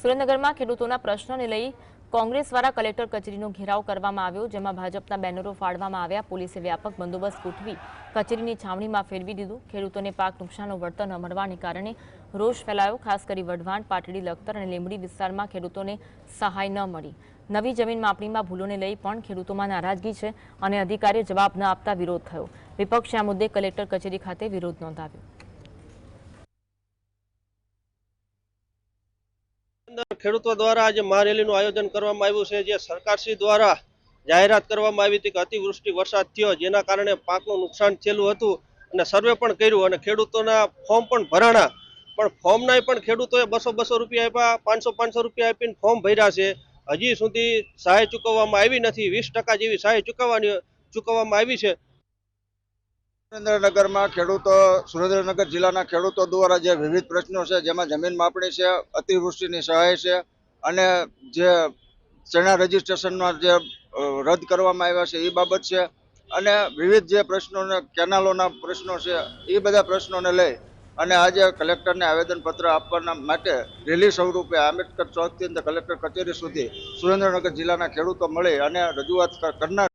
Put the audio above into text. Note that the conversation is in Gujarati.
સુરેન્દ્રનગરમાં ખેડૂતોના પ્રશ્નોને લઈ કોંગ્રેસ દ્વારા કલેક્ટર કચેરીનો ઘેરાવ કરવામાં આવ્યો, જેમાં ભાજપના બેનરો ફાળવામાં આવ્યા. પોલીસે વ્યાપક બંદોબસ્ત ગોઠવી કચેરીની છાવણીમાં ફેરવી દીધું. ખેડૂતોને પાક નુકસાનનું વળતર ન મળવાને કારણે રોષ ફેલાયો. ખાસ કરી વઢવાણ, પાટડી, લખતર અને લીંબડી વિસ્તારમાં ખેડૂતોને સહાય ન મળી. નવી જમીન માપણીમાં ભૂલોને લઈ પણ ખેડૂતોમાં નારાજગી છે અને અધિકારીઓ જવાબ ન આપતા વિરોધ થયો. વિપક્ષે આ મુદ્દે કલેક્ટર કચેરી ખાતે વિરોધ નોંધાવ્યો. ખેડૂતો દ્વારા આજે મહારેલીનું આયોજન કરવામાં આવ્યું છે, જે સરકારશ્રી દ્વારા જાહેરાત કરવામાં આવી હતી કે અતિવૃષ્ટિ વરસાદ થયો, જેના કારણે પાકનું નુકસાન થયેલું હતું અને સર્વે પણ કર્યું અને ખેડૂતોના ફોર્મ પણ ભરાણા. પણ ફોર્મનાય પણ ખેડૂતોએ બસો બસો રૂપિયા આપ્યા, પાંચસો પાંચસો રૂપિયા આપીને ફોર્મ ભર્યા છે. હજી સુધી સહાય ચૂકવવામાં આવી નથી, વીસ જેવી સહાય ચૂકવવાની, ચૂકવવામાં આવી છે. સુરેન્દ્રનગરમાં ખેડૂતો, સુરેન્દ્રનગર જિલ્લાના ખેડૂતો દ્વારા જે વિવિધ પ્રશ્નો છે, જેમાં જમીન માપણી છે, અતિવૃષ્ટિની સહાય છે અને જે ચણા રજીસ્ટ્રેશનમાં જે રદ કરવામાં આવ્યા છે એ બાબત છે અને વિવિધ જે પ્રશ્નોને, કેનાલોના પ્રશ્નો છે એ બધા પ્રશ્નોને લઈ અને આજે કલેક્ટરને આવેદનપત્ર આપવાના માટે રેલી સ્વરૂપે આંબેડકર ચોકથી કલેક્ટર કચેરી સુધી સુરેન્દ્રનગર જિલ્લાના ખેડૂતો મળી અને રજૂઆત કરનાર